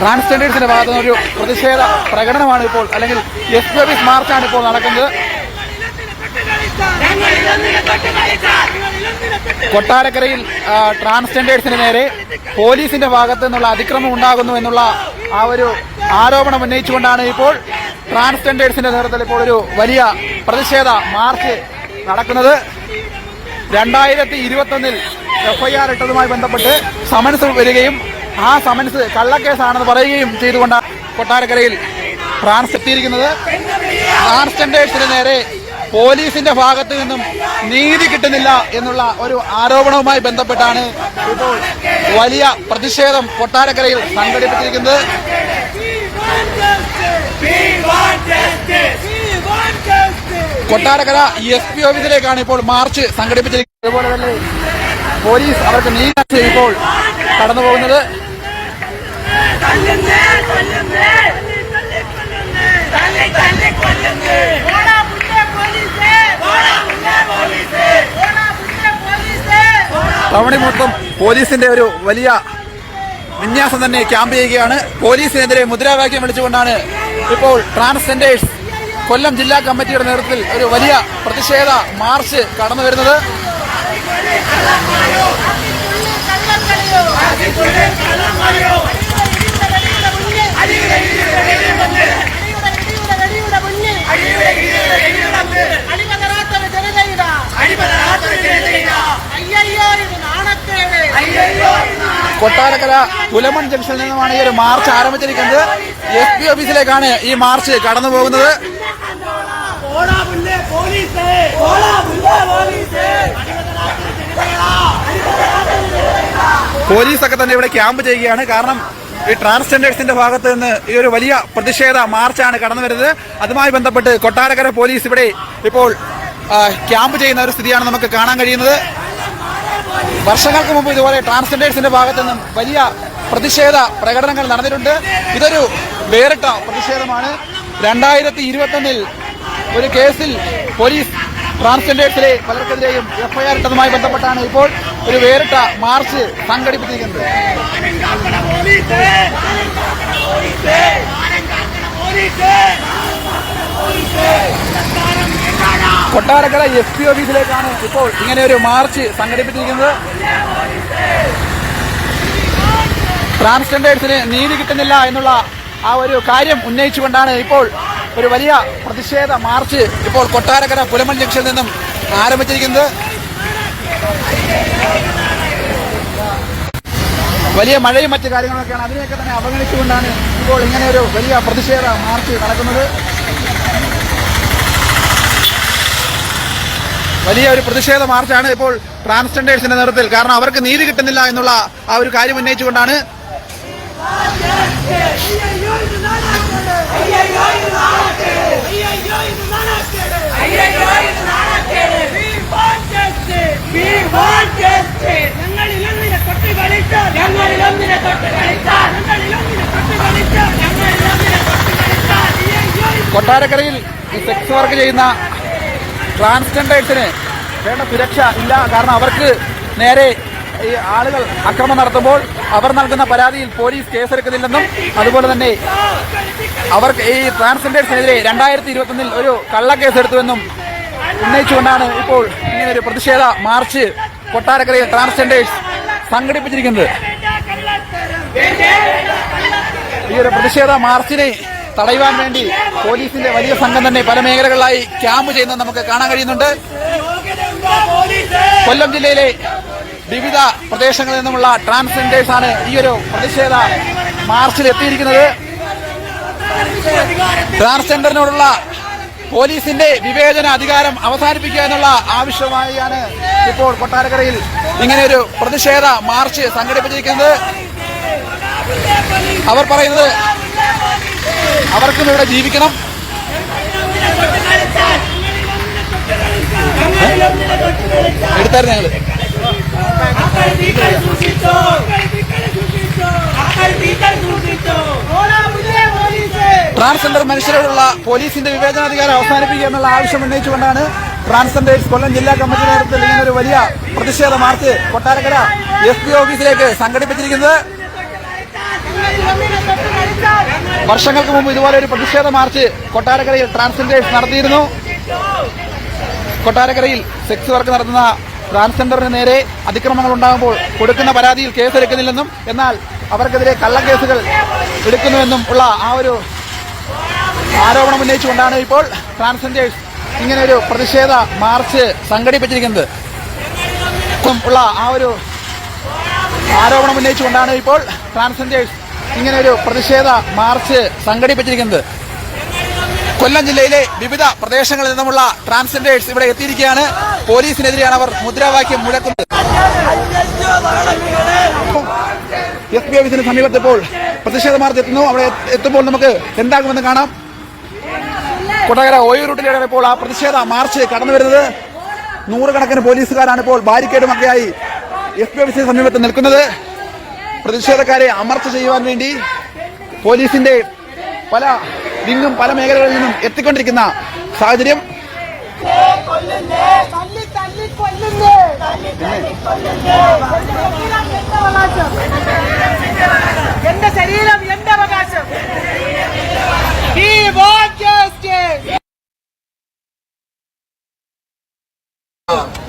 ട്രാൻസ്ജെൻഡേഴ്സിന്റെ ഭാഗത്തു നിന്നൊരു പ്രതിഷേധ പ്രകടനമാണ് ഇപ്പോൾ അല്ലെങ്കിൽ എസ് ബി മാർച്ചാണ് ഇപ്പോൾ നടക്കുന്നത്. കൊട്ടാരക്കരയിൽ ട്രാൻസ്ജെൻഡേഴ്സിന് നേരെ പോലീസിന്റെ ഭാഗത്തു നിന്നുള്ള അതിക്രമം ഉണ്ടാകുന്നു എന്നുള്ള ആ ഒരു ആരോപണം ഉന്നയിച്ചുകൊണ്ടാണ് ഇപ്പോൾ ട്രാൻസ്ജെൻഡേഴ്സിന്റെ നേതൃത്വത്തിൽ ഇപ്പോൾ ഒരു വലിയ പ്രതിഷേധ മാർച്ച് നടക്കുന്നത്. രണ്ടായിരത്തി ഇരുപത്തൊന്നിൽ എഫ്ഐആർ ഇട്ടതുമായി ബന്ധപ്പെട്ട് സമൻസ് വരികയും ആ സമൻസ് കള്ളക്കേസാണെന്ന് പറയുകയും ചെയ്തുകൊണ്ട് കൊട്ടാരക്കരയിൽ ഫ്രാൻസ് എത്തിയിരിക്കുന്നത്. ട്രാൻസ്ജെൻഡേഴ്സിന് നേരെ പോലീസിന്റെ ഭാഗത്തു നിന്നും നീതി കിട്ടുന്നില്ല എന്നുള്ള ഒരു ആരോപണവുമായി ബന്ധപ്പെട്ടാണ് ഇപ്പോൾ വലിയ പ്രതിഷേധം കൊട്ടാരക്കരയിൽ സംഘടിപ്പിച്ചിരിക്കുന്നത്. കൊട്ടാരക്കര എസ് പി ഓഫീസിലേക്കാണ് ഇപ്പോൾ മാർച്ച് സംഘടിപ്പിച്ചിരിക്കുന്നത്. അതുപോലെ തന്നെ പോലീസ് അവർക്ക് നീതി ഇപ്പോൾ കടന്നു പോകുന്നത്. തവണ മൊത്തം പോലീസിന്റെ ഒരു വലിയ വിന്യാസം തന്നെ ക്യാമ്പ് ചെയ്യുകയാണ്. പോലീസിനെതിരെ മുദ്രാവാക്യം വിളിച്ചുകൊണ്ടാണ് ഇപ്പോൾ ട്രാൻസ്ജെൻഡേഴ്സ് കൊല്ലം ജില്ലാ കമ്മിറ്റിയുടെ നേതൃത്വത്തിൽ ഒരു വലിയ പ്രതിഷേധ മാർച്ച് കടന്നു വരുന്നത്. കൊട്ടാരക്കര പുലമൺ ജംഗ്ഷനിൽ നിന്നുമാണ് ഈ ഒരു മാർച്ച് ആരംഭിച്ചിരിക്കുന്നത്. എസ് പി ഓഫീസിലേക്കാണ് ഈ മാർച്ച് കടന്നു പോകുന്നത്. പോലീസ് പോലീസൊക്കെ തന്നെ ഇവിടെ ക്യാമ്പ് ചെയ്യുകയാണ്. കാരണം ഈ ട്രാൻസ്ജെൻഡേഴ്സിന്റെ ഭാഗത്ത് നിന്ന് ഈ ഒരു വലിയ പ്രതിഷേധ മാർച്ചാണ് കടന്നു വരുന്നത്. അതുമായി ബന്ധപ്പെട്ട് കൊട്ടാരക്കര പോലീസ് ഇവിടെ ഇപ്പോൾ ക്യാമ്പ് ചെയ്യുന്ന ഒരു സ്ഥിതിയാണ് നമുക്ക് കാണാൻ കഴിയുന്നത്. വർഷങ്ങൾക്ക് മുമ്പ് ഇതുപോലെ ട്രാൻസ്ജെൻഡേഴ്സിന്റെ ഭാഗത്ത് നിന്നും വലിയ പ്രതിഷേധ പ്രകടനങ്ങൾ നടന്നിട്ടുണ്ട്. ഇതൊരു വേറിട്ട പ്രതിഷേധമാണ്. രണ്ടായിരത്തി ഇരുപത്തൊന്നിൽ ഒരു കേസിൽ പോലീസ് ട്രാൻസ്ജെൻഡേഴ്സിലെ പലർക്കെതിരെയും എഫ്ഐആർ ഇട്ടതുമായി ബന്ധപ്പെട്ടാണ് ഇപ്പോൾ ഒരു വേറിട്ട മാർച്ച് സംഘടിപ്പിച്ചിരിക്കുന്നത്. കൊട്ടാരക്കര എസ് പി ഓഫീസിലേക്കാണ് ഇപ്പോൾ ഇങ്ങനെ ഒരു മാർച്ച് സംഘടിപ്പിച്ചിരിക്കുന്നത്. ട്രാൻസ്ജെൻഡേഴ്സിന് നീതി കിട്ടുന്നില്ല എന്നുള്ള ആ ഒരു കാര്യം ഉന്നയിച്ചുകൊണ്ടാണ് ഇപ്പോൾ ഒരു വലിയ പ്രതിഷേധ മാർച്ച് ഇപ്പോൾ കൊട്ടാരക്കര പുലമൺ ജംഗ്ഷനിൽ നിന്നും ആരംഭിച്ചിരിക്കുന്നത്. വലിയ മഴയും മറ്റു കാര്യങ്ങളൊക്കെയാണ് അതിനെയൊക്കെ തന്നെ അവഗണിച്ചുകൊണ്ടാണ് ഇപ്പോൾ ഇങ്ങനെ ഒരു വലിയ പ്രതിഷേധ മാർച്ച് നടക്കുന്നത്. വലിയ ഒരു പ്രതിഷേധ മാർച്ചാണ് ഇപ്പോൾ ട്രാൻസ്ജെൻഡേഴ്സിന്റെ നേതൃത്വത്തിൽ. കാരണം അവർക്ക് നീതി കിട്ടുന്നില്ല എന്നുള്ള ആ ഒരു കാര്യം ഉന്നയിച്ചുകൊണ്ടാണ് കൊട്ടാരക്കരയിൽ ഈ സെക്സ് വർക്ക് ചെയ്യുന്ന ട്രാൻസ്ജെൻഡേഴ്സിന് വേണ്ട സുരക്ഷ ഇല്ല. കാരണം അവർക്ക് നേരെ ഈ ആളുകൾ അക്രമം നടത്തുമ്പോൾ അവർ നൽകുന്ന പരാതിയിൽ പോലീസ് കേസെടുക്കുന്നില്ലെന്നും അതുപോലെ തന്നെ അവർക്ക് ഈ ട്രാൻസ്ജെൻഡേഴ്സിനെതിരെ രണ്ടായിരത്തി ഇരുപത്തൊന്നിൽ ഒരു കള്ളക്കേസ് എടുത്തുവെന്നും ഉന്നയിച്ചുകൊണ്ടാണ് ഇപ്പോൾ ഇങ്ങനെ ഒരു പ്രതിഷേധ മാർച്ച് കൊട്ടാരക്കരയിൽ ട്രാൻസ്ജെൻഡേഴ്സ് സംഘടിപ്പിച്ചിരിക്കുന്നത്. ഈ ഒരു പ്രതിഷേധ മാർച്ചിനെ തടയുവാൻ വേണ്ടി പോലീസിന്റെ വലിയ സംഘം തന്നെ പല മേഖലകളിലായി ക്യാമ്പ് ചെയ്യുന്നത് നമുക്ക് കാണാൻ കഴിയുന്നുണ്ട്. കൊല്ലം ജില്ലയിലെ വിവിധ പ്രദേശങ്ങളിൽ നിന്നുമുള്ള ട്രാൻസ്ജെൻഡേഴ്സാണ് ഈ ഒരു പ്രതിഷേധ മാർച്ചിൽ എത്തിയിരിക്കുന്നത്. ട്രാൻസ്ജെൻഡറിനോടുള്ള പോലീസിന്റെ വിവേചന അധികാരം അവസാനിപ്പിക്കുക എന്നുള്ള ആവശ്യമായാണ് ഇപ്പോൾ കൊട്ടാരക്കരയിൽ ഇങ്ങനെ ഒരു പ്രതിഷേധ മാർച്ച് സംഘടിപ്പിച്ചിരിക്കുന്നത്. അവർ പറയുന്നത് അവർക്കും ഇവിടെ ജീവിക്കണം. എടുത്തായിരുന്നു ഞങ്ങൾ? ട്രാൻസ്ജെൻഡർ മനുഷ്യരോടുള്ള പോലീസിന്റെ വിവേചനാധികാരം അവസാനിപ്പിക്കുക എന്നുള്ള ആവശ്യം ഉന്നയിച്ചുകൊണ്ടാണ് ട്രാൻസ്ജെൻഡേഴ്സ് കൊല്ലം ജില്ലാ കമ്മിറ്റി നേതൃത്വത്തിൽ ഇങ്ങനെ ഒരു വലിയ പ്രതിഷേധ മാർച്ച് കൊട്ടാരക്കര എസ് പി ഓഫീസിലേക്ക് സംഘടിപ്പിച്ചിരിക്കുന്നത്. വർഷങ്ങൾക്ക് മുമ്പ് ഇതുപോലെ ഒരു പ്രതിഷേധ മാർച്ച് കൊട്ടാരക്കരയിൽ ട്രാൻസ്ജെൻഡേഴ്സ് നടത്തിയിരുന്നു. കൊട്ടാരക്കരയിൽ സെക്സ് വർക്ക് നടത്തുന്ന ട്രാൻസ്ജെൻഡറിന് നേരെ അതിക്രമങ്ങൾ ഉണ്ടാകുമ്പോൾ കൊടുക്കുന്ന പരാതിയിൽ കേസെടുക്കുന്നില്ലെന്നും എന്നാൽ അവർക്കെതിരെ കള്ളക്കേസുകൾ എടുക്കുന്നുവെന്നും ഉള്ള ആ ഒരു ആരോപണം ഉന്നയിച്ചുകൊണ്ടാണ് ഇപ്പോൾ ട്രാൻസ്ജെൻഡേഴ്സ് ഇങ്ങനെ ഒരു പ്രതിഷേധ മാർച്ച് സംഘടിപ്പിച്ചിരിക്കുന്നത്. ഉള്ള ആ ഒരു ആരോപണം ഉന്നയിച്ചുകൊണ്ടാണ് ഇപ്പോൾ ട്രാൻസ്ജെൻഡേഴ്സ് ഇങ്ങനെ ഒരു പ്രതിഷേധ മാർച്ച് സംഘടിപ്പിച്ചിരിക്കുന്നത്. കൊല്ലം ജില്ലയിലെ വിവിധ പ്രദേശങ്ങളിൽ നിന്നുമുള്ള ട്രാൻസ്ജെൻഡേഴ്സ് ഇവിടെ എത്തിയിരിക്കുകയാണ്. പോലീസിനെതിരെയാണ് അവർ മുദ്രാവാക്യം മുഴക്കുന്നത്. എസ് പി ഓഫീസിന് സമീപത്തിപ്പോൾ പ്രതിഷേധ മാർച്ച് എത്തുന്നു. അവിടെ എത്തുമ്പോൾ നമുക്ക് എന്താകുമെന്ന് കാണാം. കൊട്ടകര ഓയോ റൂട്ടിലാണ് ഇപ്പോൾ ആ പ്രതിഷേധ മാർച്ച് കടന്നു വരുന്നത്. നൂറുകണക്കിന് പോലീസുകാരാണ് ഇപ്പോൾ ബാരിക്കേഡുമൊക്കെയായി എസ് പി ഓഫീസിന് സമീപത്ത് നിൽക്കുന്നത്. പ്രതിഷേധക്കാരെ അമർച്ച ചെയ്യുവാൻ വേണ്ടി പോലീസിന്റെ പല വിങ്ങും പല മേഖലകളിൽ നിന്നും എത്തിക്കൊണ്ടിരിക്കുന്ന സാഹചര്യം. തല്ലി തല്ലി കൊല്ലുന്നേ എന്റെ ശരീരം എന്റെ അവകാശം.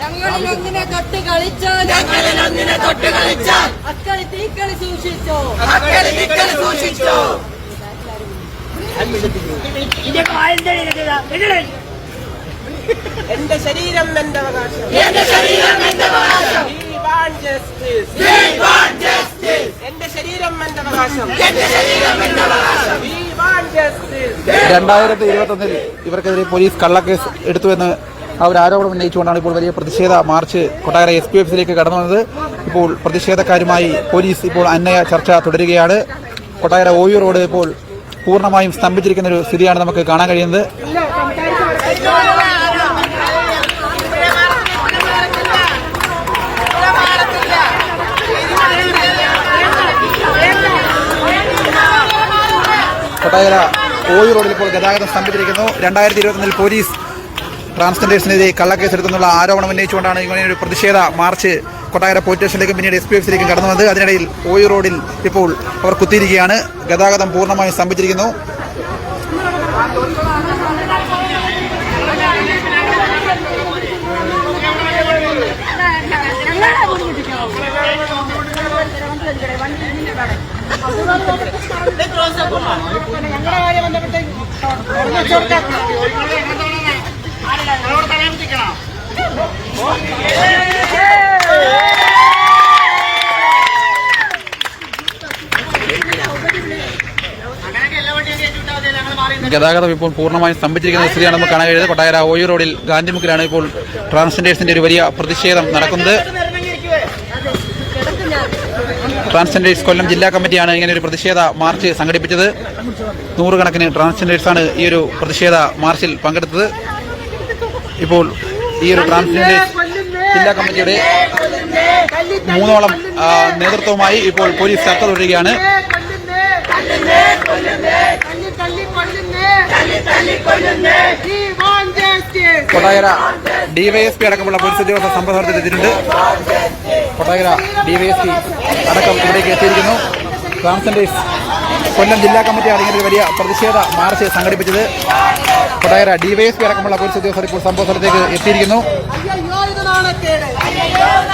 ഞങ്ങളിൽ ഒന്നിനെ തൊട്ട് കളിച്ചാൽ ഞങ്ങളിൽ ഒന്നിനെ തൊട്ട് കളിച്ചാൽ അക്കളി തീക്കളി സൂക്ഷിച്ചോ? അക്കളി തീക്കളി സൂക്ഷിച്ചോ? എന്റെ ശരീരം എന്റെ അവകാശം. എന്റെ ശരീരം എന്റെ അവകാശം. എന്റെ ശരീരം എന്റെ അവകാശം. എന്റെ ശരീരം എന്റെ അവകാശം. We want justice. രണ്ടായിരത്തി ഇരുപത്തൊന്നിൽ ഇവർക്കെതിരെ പോലീസ് കള്ളക്കേസ് എടുത്തുവെന്ന് ആ ഒരു ആരോപണം ഉന്നയിച്ചുകൊണ്ടാണ് ഇപ്പോൾ വലിയ പ്രതിഷേധ മാർച്ച് കൊട്ടാര എസ് പി എഫിലേക്ക് കടന്നു വന്നത്. ഇപ്പോൾ പ്രതിഷേധക്കാരുമായി പോലീസ് ഇപ്പോൾ അന്നയ ചർച്ച തുടരുകയാണ്. കൊട്ടാര ഓയു റോഡ് ഇപ്പോൾ പൂർണമായും സ്തംഭിച്ചിരിക്കുന്ന ഒരു സ്ഥിതിയാണ് നമുക്ക് കാണാൻ കഴിയുന്നത്. കൊട്ടായര ഓയി റോഡിൽ ഇപ്പോൾ ഗതാഗതം സ്തംഭിച്ചിരിക്കുന്നു. രണ്ടായിരത്തി ഇരുപത്തൊന്നിൽ പോലീസ് ട്രാൻസ്ജെൻഡേഴ്സിനെതിരെ കള്ളക്കേസ് എടുത്തെന്നുള്ള ആരോപണം ഉന്നയിച്ചുകൊണ്ടാണ് ഇങ്ങനെ ഒരു പ്രതിഷേധ മാർച്ച് കൊട്ടാര പോലീസ് സ്റ്റേഷനിലേക്കും പിന്നീട് എസ് പി ഓഫീസിലേക്കും കടന്നു വന്നത്. അതിനിടയിൽ ഓയി റോഡിൽ ഇപ്പോൾ അവർ കുത്തിയിരിക്കുകയാണ്. ഗതാഗതം പൂർണമായും സ്തംഭിച്ചിരിക്കുന്നു ഞങ്ങളുടെ കാര്യം ബന്ധപ്പെട്ട് ഗതാഗതം ഇപ്പോൾ പൂർണമായും സ്തംഭിച്ചിരിക്കുന്ന സ്ഥിതിയാണ് നമുക്ക് കാണാൻ കഴിയുന്നത്. കൊട്ടായര ഓയു റോഡിൽ ഗാന്ധിമുക്കിലാണ് ഇപ്പോൾ ട്രാൻസ്ജെൻഡേഴ്സിന്റെ ഒരു വലിയ പ്രതിഷേധം നടക്കുന്നത്. ട്രാൻസ്ജെൻഡേഴ്സ് കൊല്ലം ജില്ലാ കമ്മിറ്റിയാണ് ഇങ്ങനെ ഒരു പ്രതിഷേധ മാർച്ച് സംഘടിപ്പിച്ചത്. നൂറുകണക്കിന് ട്രാൻസ്ജെൻഡേഴ്സാണ് ഈ ഒരു പ്രതിഷേധ മാർച്ചിൽ പങ്കെടുത്തത്. ഇപ്പോൾ ഈ ഒരു ട്രാൻസ്ജെൻഡേഴ്സ് ജില്ലാ കമ്മിറ്റിയുടെ മൂന്നോളം നേതൃത്വവുമായി ഇപ്പോൾ പോലീസ് ചർച്ച തുടരുകയാണ്. കൊട്ടാകര ഡിവൈഎസ്പി അടക്കമുള്ള പോലീസ് ഉദ്യോഗസ്ഥർ സംഭവത്തിൽ എത്തിയിട്ടുണ്ട്. കൊട്ടാകര ഡിവൈഎസ്പി അടക്കം ഇവിടേക്ക് എത്തിയിരിക്കുന്നു. ട്രാൻസെൻഡേഴ്സ് കൊല്ലം ജില്ലാ കമ്മിറ്റി ഒരു വലിയ പ്രതിഷേധ മാർച്ച് സംഘടിപ്പിച്ചത്. കൊട്ടാകര ഡിവൈഎസ്പി അടക്കമുള്ള പോലീസ് ഉദ്യോഗസ്ഥർ ഇപ്പോൾ സംഭവ സ്ഥലത്തേക്ക് എത്തിയിരിക്കുന്നു.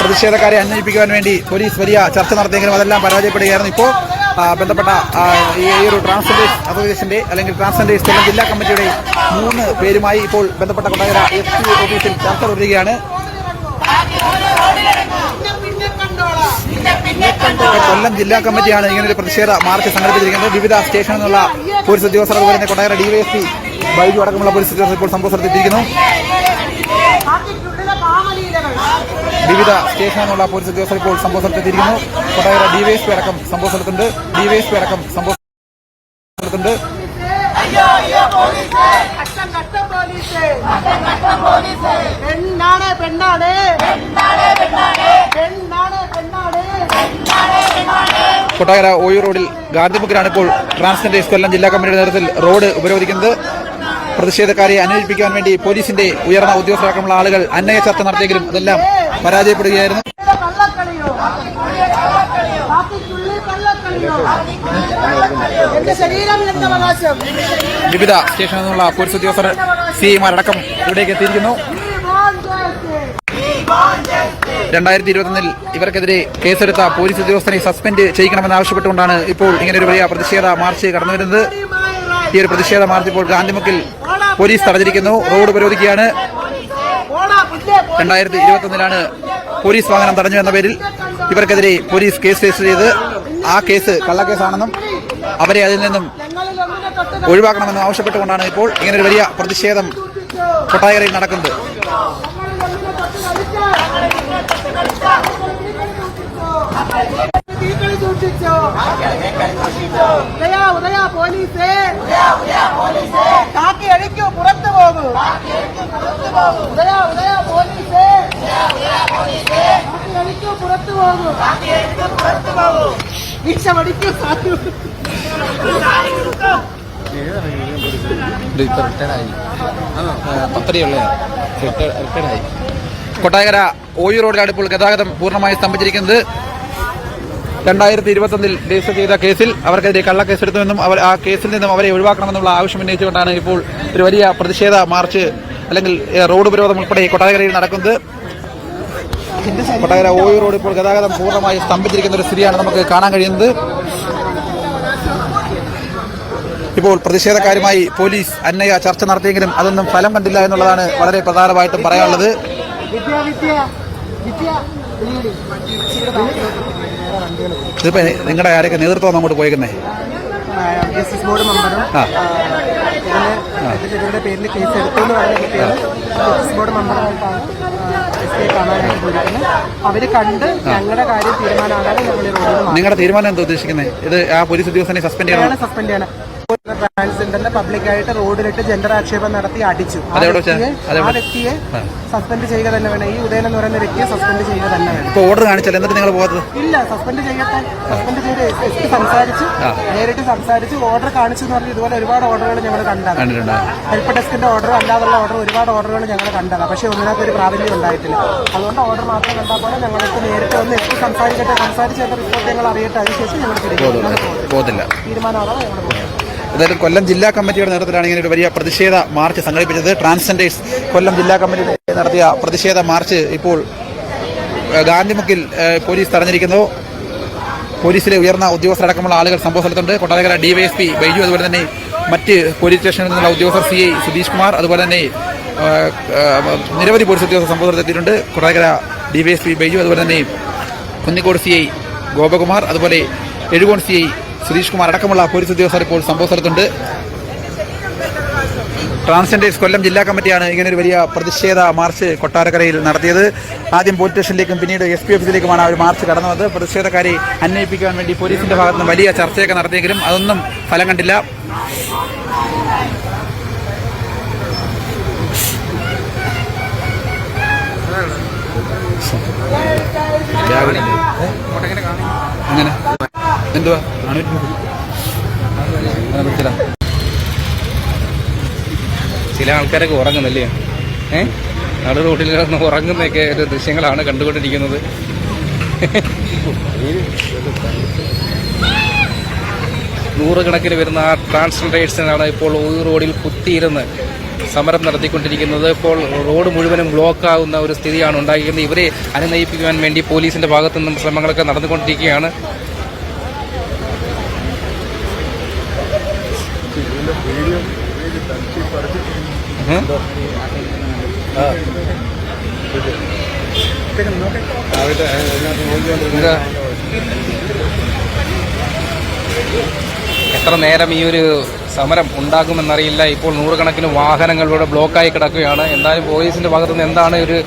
പ്രതിഷേധക്കാരെ അന്വേഷിപ്പിക്കുവാൻ വേണ്ടി പോലീസ് വലിയ ചർച്ച നടത്തിയെങ്കിലും അതെല്ലാം പരാജയപ്പെടുകയായിരുന്നു. ഇപ്പോൾ ബന്ധപ്പെട്ട ഈ ഒരു ട്രാൻസ്ജെൻഡേഴ്സ് അസോസിയേഷന്റെ അല്ലെങ്കിൽ ട്രാൻസ്ജെൻഡേഴ്സ് ജില്ലാ കമ്മിറ്റിയുടെ മൂന്ന് പേരുമായി ഇപ്പോൾ ബന്ധപ്പെട്ട കൊട്ടാകര എസ് പി ഓഫീസിൽ ചർച്ച തുടരുകയാണ്. കൊല്ലം ജില്ലാ കമ്മിറ്റിയാണ് ഇങ്ങനെ ഒരു പ്രതിഷേധ മാർച്ച് സംഘടിപ്പിച്ചിരിക്കുന്നത്. വിവിധ സ്റ്റേഷനിൽ നിന്നുള്ള പോലീസ് ഉദ്യോഗസ്ഥർ അതുപോലെ തന്നെ കൊട്ടാകര ഡിവൈഎസ്പി ബൈജു അടക്കമുള്ള പോലീസ് ഉദ്യോഗസ്ഥർ ഇപ്പോൾ സംഭവ സ്ഥലത്തെത്തിയിരിക്കുന്നു വിവിധ സ്റ്റേഷനിൽ പോലീസ് ഉദ്യോഗസ്ഥർ ഇപ്പോൾ സംഭവ സ്ഥലത്തെത്തിയിരിക്കുന്നു കൊട്ടാകര ഡിവൈഎസ്പി അടക്കം സംഭവ സ്ഥലത്തുണ്ട് ഡിവൈഎസ്പി അടക്കം സംഭവ സ്ഥലത്തുണ്ട് പെണ്ണാണ് പെണ്ണാണ് കൊട്ടാകര ഓയൂർ റോഡിൽ ഗാന്ധിമുക്കിലാണ് ഇപ്പോൾ ട്രാൻസ്ജെൻഡേഴ്സ് കൊല്ലം ജില്ലാ കമ്മിറ്റിയുടെ നേതൃത്വത്തിൽ റോഡ് ഉപരോധിക്കുന്നത്. പ്രതിഷേധക്കാരെ അന്വേഷിപ്പിക്കാൻ വേണ്ടി പോലീസിന്റെ ഉയർന്ന ഉദ്യോഗസ്ഥരാക്കമുള്ള ആളുകൾ അന്വയ ചർച്ച നടത്തിയെങ്കിലും അതെല്ലാം പരാജയപ്പെടുകയായിരുന്നു. വിവിധ സ്റ്റേഷനിൽ നിന്നുള്ള പോലീസ് ഉദ്യോഗസ്ഥർ സി ഐമാരടക്കം ഇവിടേക്ക് എത്തിയിരിക്കുന്നു. രണ്ടായിരത്തി ഇരുപത്തൊന്നിൽ ഇവർക്കെതിരെ കേസെടുത്ത പോലീസ് ഉദ്യോഗസ്ഥനെ സസ്പെൻഡ് ചെയ്യിക്കണമെന്ന് ആവശ്യപ്പെട്ടുകൊണ്ടാണ് ഇപ്പോൾ ഇങ്ങനെ ഒരു വലിയ പ്രതിഷേധ മാർച്ച് കടന്നുവരുന്നത്. ഈ ഒരു പ്രതിഷേധ മാർച്ച് ഇപ്പോൾ ഗാന്ധിമുക്കിൽ പോലീസ് തടഞ്ഞിരിക്കുന്നു. റോഡ് ഉപരോധിക്കുകയാണ് രണ്ടായിരത്തി ഇരുപത്തൊന്നിലാണ് പോലീസ് വാഹനം തടഞ്ഞു എന്ന പേരിൽ ഇവർക്കെതിരെ പോലീസ് കേസ് രജിസ്റ്റർ ചെയ്ത് ആ കേസ് കള്ളക്കേസാണെന്നും അവരെ അതിൽ നിന്നും ഒഴിവാക്കണമെന്നും ആവശ്യപ്പെട്ടുകൊണ്ടാണ് ഇപ്പോൾ ഇങ്ങനൊരു വലിയ പ്രതിഷേധം കൊട്ടായകരയിൽ നടക്കുന്നത്. തീക്കളി സൂക്ഷിച്ചോ ഉദയാ ഉദയ പോലീസേ. കാക്കി അഴിക്കൂ പുറത്തു പോകൂ. ഉദയാ ഉദയ പോലീസേ. കാക്കി അഴിക്കൂ പുറത്തു പോകൂ. വീക്ഷ പഠിക്കൂ സാധു കൊട്ടായകര ഓയു റോഡിലാണ് ഇപ്പോൾ ഗതാഗതം പൂർണമായി സ്തംഭിച്ചിരിക്കുന്നത്. രണ്ടായിരത്തി ഇരുപത്തൊന്നിൽ രജിസ്റ്റർ ചെയ്ത കേസിൽ അവർക്കെതിരെ കള്ളക്കേസെടുത്തുവെന്നും അവർ ആ കേസിൽ നിന്നും അവരെ ഒഴിവാക്കണമെന്നുള്ള ആവശ്യം ഉന്നയിച്ചുകൊണ്ടാണ് ഇപ്പോൾ ഒരു വലിയ പ്രതിഷേധ മാർച്ച് അല്ലെങ്കിൽ റോഡ് ഉപരോധം ഉൾപ്പെടെ കൊട്ടാരക്കരയിൽ നടക്കുന്നത്. കൊട്ടാര ഓയു റോഡ് ഇപ്പോൾ ഗതാഗതം പൂർണമായി സ്തംഭിച്ചിരിക്കുന്ന ഒരു സ്ഥിതിയാണ് നമുക്ക് കാണാൻ കഴിയുന്നത്. ഇപ്പോൾ പ്രതിഷേധക്കാരുമായി പോലീസ് അന്നയ ചർച്ച നടത്തിയെങ്കിലും അതൊന്നും ഫലം കണ്ടില്ല എന്നുള്ളതാണ് വളരെ പ്രധാനമായിട്ടും പറയാനുള്ളത്. ഇതിപ്പോ നിങ്ങളുടെ ആരൊക്കെ നേതൃത്വം അങ്ങോട്ട് പോയേക്കുന്നേ? ബോർഡ് മെമ്പറും പേരിൽ കേസ് എടുത്തു എന്ന് പറഞ്ഞ കുട്ടികൾ എസ് എസ് ബോർഡ് മെമ്പറുമായിട്ടാണ് എസ് പി കാണാനായിട്ട് പോയിരിക്കുന്നത്. അവർ കണ്ട് ഞങ്ങളുടെ കാര്യം തീരുമാനമാകാതെ ഞങ്ങൾ നിങ്ങളുടെ തീരുമാനം എന്താ ഉദ്ദേശിക്കുന്നത്? ഇത് ആ പോലീസ് ഉദ്യോഗസ്ഥനെ സസ്പെൻഡ് ചെയ്യണം? സസ്പെൻഡ് ചെയ്യണം. ട്രാൻസ്ജെൻഡറിനെ പബ്ലിക്കായിട്ട് റോഡിലിട്ട് ജെൻഡർ ആക്ഷേപം നടത്തി അടിച്ചു. ആ വ്യക്തിയെ ആ വ്യക്തിയെ സസ്പെൻഡ് ചെയ്യുക തന്നെ വേണം. ഈ ഉദയൻ എന്ന് പറയുന്ന വ്യക്തിയെ സസ്പെൻഡ് ചെയ്യുക തന്നെ വേണം. ഇപ്പൊ ഓർഡർ കാണിച്ചാൽ എന്നിട്ട് നിങ്ങൾ പോകാത്തത്? ഇല്ല സസ്പെൻഡ് ചെയ്യട്ടെ. സസ്പെൻഡ് ചെയ്ത് എസ് പി സംസാരിച്ച്. നേരിട്ട് സംസാരിച്ച്. ഓർഡർ കാണിച്ചു എന്ന് പറഞ്ഞാൽ ഇതുപോലെ ഒരുപാട് ഓർഡറുകൾ ഞങ്ങൾ കണ്ടതാണ്. കണ്ടിട്ടുണ്ട്. ഹെൽപ്പ് ഡെസ്കിന്റെ ഓർഡർ അല്ലാതുള്ള ഓർഡർ ഒരുപാട് ഓർഡറുകൾ ഞങ്ങൾ കണ്ടതാണ്. പക്ഷേ ഒന്നിനകത്ത് ഒരു പ്രാബല്യം ഉണ്ടായിട്ടില്ല. അതുകൊണ്ട് ഓർഡർ മാത്രം കണ്ടാൽ പോലെ ഞങ്ങൾക്ക് നേരിട്ട് ഒന്ന് എസ് പി സംസാരിക്കട്ടെ സംസാരിച്ച് അതിന്റെ റിപ്പോർട്ട് ഞങ്ങൾ അറിയട്ടെ. അതിനുശേഷം ഞങ്ങൾ തിരികെ തീരുമാനമാണോ? ഞങ്ങൾ പോകും എന്തായാലും കൊല്ലം ജില്ലാ കമ്മിറ്റിയുടെ നേതൃത്വത്തിലാണ് ഇങ്ങനെ ഒരു വലിയ പ്രതിഷേധ മാർച്ച് സംഘടിപ്പിച്ചത്. ട്രാൻസ്ജെൻഡേഴ്സ് കൊല്ലം ജില്ലാ കമ്മിറ്റി നടത്തിയ പ്രതിഷേധ മാർച്ച് ഇപ്പോൾ ഗാന്ധിമുക്കിൽ പോലീസ് തടഞ്ഞിരിക്കുന്നു. പോലീസിലെ ഉയർന്ന ഉദ്യോഗസ്ഥരടക്കമുള്ള ആളുകൾ സംഭവ സ്ഥലത്തുണ്ട്. കൊട്ടാരക്കര ഡിവൈഎസ്പി ബൈജു അതുപോലെ തന്നെ മറ്റ് പോലീസ് സ്റ്റേഷനിൽ നിന്നുള്ള ഉദ്യോഗസ്ഥർ സി ഐ സുധീഷ് കുമാർ അതുപോലെ തന്നെ നിരവധി പോലീസ് ഉദ്യോഗസ്ഥർ സംഭവ സ്ഥലത്തെത്തിയിട്ടുണ്ട് കൊട്ടാരക്കര ഡിവൈഎസ്പി ബൈജു അതുപോലെ തന്നെ കുന്നിക്കോട് സി ഐ ഗോപകുമാർ അതുപോലെ എഴുകോൺ സി ഐ സുധീഷ് കുമാർ അടക്കമുള്ള പോലീസ് ഉദ്യോഗസ്ഥർ ഇപ്പോൾ സംഭവ സ്ഥലത്തുണ്ട്. ട്രാൻസ്ജെൻഡേഴ്സ് കൊല്ലം ജില്ലാ കമ്മിറ്റിയാണ് ഇങ്ങനെ ഒരു വലിയ പ്രതിഷേധ മാർച്ച് കൊട്ടാരക്കരയിൽ നടത്തിയത്. ആദ്യം പോലീസ് സ്റ്റേഷനിലേക്കും പിന്നീട് എസ് പി ഓഫീസിലേക്കുമാണ് ഒരു മാർച്ച് കടന്നത്. വന്നത് പ്രതിഷേധക്കാരെ അന്വേഷിപ്പിക്കാൻ വേണ്ടി പോലീസിന്റെ ഭാഗത്ത് നിന്ന് വലിയ ചർച്ചയൊക്കെ നടത്തിയെങ്കിലും അതൊന്നും ഫലം കണ്ടില്ല. അങ്ങനെ. എന്തുവാ? ചില ആൾക്കാരൊക്കെ ഉറങ്ങുന്നല്ലേ? ഏ? നടു റോഡിൽ കിടന്ന് ഉറങ്ങുന്നൊക്കെ ഒരു ദൃശ്യങ്ങളാണ് കണ്ടുകൊണ്ടിരിക്കുന്നത്. നൂറുകണക്കിന് വരുന്ന ആ ട്രാൻസ്ലേറ്റേഴ്സിനാണ് ഇപ്പോൾ ഒരു റോഡിൽ കുത്തിയിരുന്ന് സമരം നടത്തിക്കൊണ്ടിരിക്കുന്നത്. ഇപ്പോൾ റോഡ് മുഴുവനും ബ്ലോക്ക് ആകുന്ന ഒരു സ്ഥിതിയാണ് ഉണ്ടായിരിക്കുന്നത്. ഇവരെ അനുനയിപ്പിക്കുവാൻ വേണ്ടി പോലീസിന്റെ ഭാഗത്തു നിന്നും ശ്രമങ്ങളൊക്കെ നടന്നുകൊണ്ടിരിക്കുകയാണ് ഉം. എന്താ എത്ര നേരം ഈ ഒരു സമരം ഉണ്ടാകുമെന്നറിയില്ല. ഇപ്പോൾ നൂറുകണക്കിന് വാഹനങ്ങൾ ഇവിടെ ബ്ലോക്കായി കിടക്കുകയാണ്. എന്തായാലും പോലീസിന്റെ ഭാഗത്തുനിന്ന് എന്താണ് ഒരു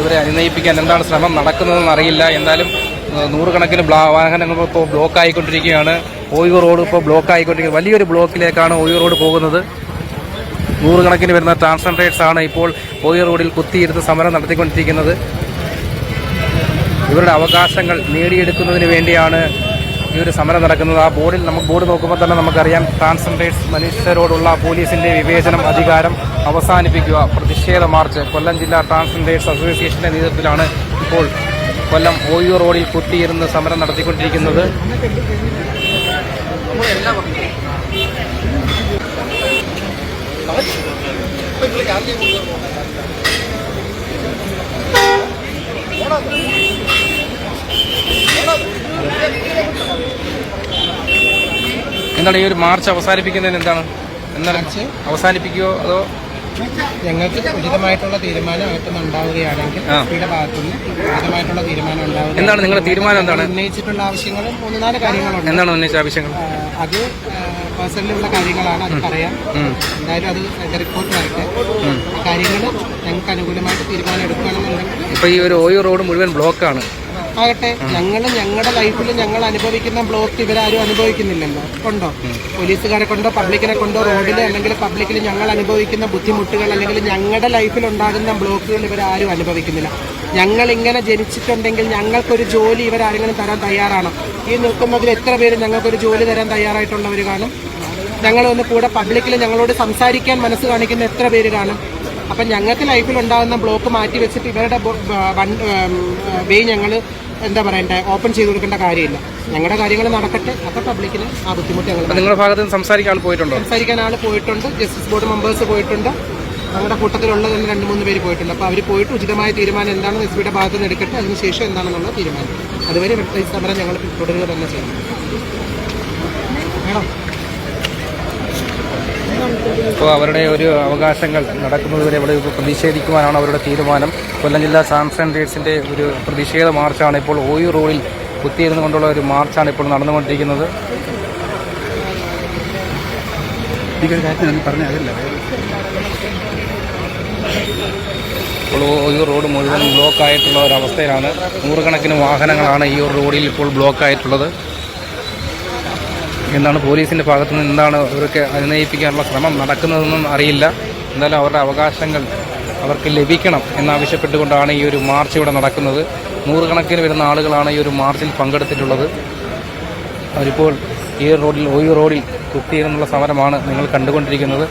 ഇവരെ അനുനയിപ്പിക്കാൻ എന്താണ് ശ്രമം നടക്കുന്നതെന്ന് അറിയില്ല എന്തായാലും നൂറുകണക്കിന് വാഹനങ്ങൾ ഇപ്പോൾ ബ്ലോക്ക് ആയിക്കൊണ്ടിരിക്കുകയാണ് ഓയൂർ റോഡ് ഇപ്പോൾ ബ്ലോക്ക് ആയിക്കൊണ്ടിരിക്കുന്നത് വലിയൊരു ബ്ലോക്കിലേക്കാണ് ഓയൂർ റോഡ് പോകുന്നത്. നൂറുകണക്കിന് വരുന്ന ട്രാൻസ്ജെൻഡേഴ്സ് ആണ് ഇപ്പോൾ ഓയൂർ റോഡിൽ കുത്തിയിരുന്ന് സമരം നടത്തിക്കൊണ്ടിരിക്കുന്നത്. ഇവരുടെ അവകാശങ്ങൾ നേടിയെടുക്കുന്നതിന് വേണ്ടിയാണ് ഈ ഒരു സമരം നടക്കുന്നത്. ആ ബോർഡിൽ നമുക്ക് ബോർഡ് നോക്കുമ്പോൾ തന്നെ നമുക്കറിയാം ട്രാൻസ്ജെൻഡേഴ്സ് മനുഷ്യരോടുള്ള പോലീസിന്റെ വിവേചനം അധികാരം അവസാനിപ്പിക്കുക പ്രതിഷേധ മാർച്ച് കൊല്ലം ജില്ലാ ട്രാൻസ്ജെൻഡേഴ്സ് അസോസിയേഷന്റെ നേതൃത്വത്തിലാണ് ഇപ്പോൾ കൊല്ലം ഓയൂർ റോഡിൽ കുത്തിയിരുന്ന് സമരം നടത്തിക്കൊണ്ടിരിക്കുന്നത്. എന്താണ് ഈ ഒരു മാർച്ച് അവസാനിപ്പിക്കുന്നതിന് എന്താണ്? എന്താണ് അവസാനിപ്പിക്കുകയോ അതോ ഞങ്ങൾക്ക് ഉചിതമായിട്ടുള്ള തീരുമാനം അകത്തുനിന്ന് ഉണ്ടാവുകയാണെങ്കിൽ. എസ്പിയുടെ ഭാഗത്തുനിന്ന് ഉചിതമായിട്ടുള്ള തീരുമാനം ഉണ്ടാവുക എന്താണ് നിങ്ങളുടെ തീരുമാനം എന്താണ്? ഉന്നയിച്ചിട്ടുള്ള ആവശ്യങ്ങൾ മൂന്ന് നാല് കാര്യങ്ങളുണ്ട്. എന്താണ് ഉന്നയിച്ച ആവശ്യങ്ങൾ? അത് പേഴ്സണലിലുള്ള കാര്യങ്ങളാണ് അത് പറയാം. എന്തായാലും അത് റിപ്പോർട്ട് വരട്ടെ. കാര്യങ്ങൾ ഞങ്ങൾക്ക് അനുകൂലമായിട്ട് തീരുമാനം എടുക്കുകയാണെന്നുണ്ടെങ്കിൽ ഇപ്പൊ ഈ ഒരു ഓയോ റോഡ് മുഴുവൻ ബ്ലോക്കാണ് ആകട്ടെ ഞങ്ങൾ ഞങ്ങളുടെ ലൈഫിൽ ഞങ്ങൾ അനുഭവിക്കുന്ന ബ്ലോക്ക് ഇവരാരും അനുഭവിക്കുന്നില്ലല്ലോ. കൊണ്ടോ? പോലീസുകാരെ കൊണ്ടോ പബ്ലിക്കിനെ കൊണ്ടോ റോഡിൽ അല്ലെങ്കിൽ പബ്ലിക്കിൽ ഞങ്ങൾ അനുഭവിക്കുന്ന ബുദ്ധിമുട്ടുകൾ അല്ലെങ്കിൽ ഞങ്ങളുടെ ലൈഫിൽ ഉണ്ടാകുന്ന ബ്ലോക്കുകൾ ഇവരാരും അനുഭവിക്കുന്നില്ല. ഞങ്ങൾ ഇങ്ങനെ ജനിച്ചിട്ടുണ്ടെങ്കിൽ ഞങ്ങൾക്കൊരു ജോലി ഇവരാരെങ്കിലും തരാൻ തയ്യാറാണോ? ഈ നിൽക്കുന്നതിൽ എത്ര പേര് ഞങ്ങൾക്കൊരു ജോലി തരാൻ തയ്യാറായിട്ടുള്ളവർ കാണും? ഞങ്ങൾ ഒന്ന് കൂടെ പബ്ലിക്കിൽ ഞങ്ങളോട് സംസാരിക്കാൻ മനസ്സ് കാണിക്കുന്ന എത്ര പേര് കാണും? അപ്പം ഞങ്ങൾക്ക് ലൈഫിൽ ഉണ്ടാകുന്ന ബ്ലോക്ക് മാറ്റി വെച്ചിട്ട് ഇവരുടെ വേ ഞങ്ങൾ എന്താ പറയണ്ടേ ഓപ്പൺ ചെയ്ത് കൊടുക്കേണ്ട കാര്യമില്ല. ഞങ്ങളുടെ കാര്യങ്ങൾ നടക്കട്ടെ അപ്പം പബ്ലിക്കിന് ആ ബുദ്ധിമുട്ട് ഞങ്ങൾ നിങ്ങളുടെ ഭാഗത്ത് നിന്ന് സംസാരിക്കാൻ പോയിട്ടുണ്ട് പോയിട്ടുണ്ടോ? സംസാരിക്കാൻ ആൾ പോയിട്ടുണ്ട് ജസ്റ്റിസ് ബോർഡ് മെമ്പേഴ്സ് പോയിട്ടുണ്ട്. ഞങ്ങളുടെ കൂട്ടത്തിലുള്ള തന്നെ രണ്ട് മൂന്ന് പേര് പോയിട്ടുണ്ട്. അപ്പോൾ അവർ പോയിട്ട് ഉചിതമായ തീരുമാനം എന്താണെന്ന് എസ് പിയുടെ ഭാഗത്ത് നിന്ന് എടുക്കട്ടെ അതിനുശേഷം എന്താണെന്നുള്ള തീരുമാനം. അതുവരെ വെട്ട സമരം ഞങ്ങൾ തുടരുക തന്നെ ചെയ്യും. മേഡം. അപ്പോൾ അവരുടെ ഒരു അവകാശങ്ങൾ നടക്കുന്നതുവരെ ഇവിടെ ഇപ്പോൾ പ്രതിഷേധിക്കുവാനാണ് അവരുടെ തീരുമാനം. കൊല്ലം ജില്ലാ ട്രാൻസ്ജെൻഡേഴ്സിന്റെ ഒരു പ്രതിഷേധ മാർച്ചാണ് ഇപ്പോൾ ഓയു റോഡിൽ കുത്തിയിരുന്നു കൊണ്ടുള്ള ഒരു മാർച്ചാണ് ഇപ്പോൾ നടന്നുകൊണ്ടിരിക്കുന്നത്. ഇപ്പോൾ ഈ റോഡ് മുഴുവൻ ബ്ലോക്ക് ആയിട്ടുള്ള ഒരവസ്ഥയിലാണ്. നൂറുകണക്കിന് വാഹനങ്ങളാണ് ഈ ഒരു റോഡിൽ ഇപ്പോൾ ബ്ലോക്ക് ആയിട്ടുള്ളത് എന്താണ് പോലീസിന്റെ ഭാഗത്തു നിന്ന് എന്താണ് അവർക്ക് അനുനയിപ്പിക്കാനുള്ള ശ്രമം നടക്കുന്നതെന്നും അറിയില്ല. എന്തായാലും അവരുടെ അവകാശങ്ങൾ അവർക്ക് ലഭിക്കണം എന്നാവശ്യപ്പെട്ടുകൊണ്ടാണ് ഈ ഒരു മാർച്ച് ഇവിടെ നടക്കുന്നത്. നൂറുകണക്കിന് വരുന്ന ആളുകളാണ് ഈ ഒരു മാർച്ചിൽ പങ്കെടുത്തിട്ടുള്ളത്. അവരിപ്പോൾ ഈ റോഡിൽ ഈ റോഡിൽ കുത്തിയിരുന്നുള്ള സമരമാണ് നിങ്ങൾ കണ്ടുകൊണ്ടിരിക്കുന്നത്.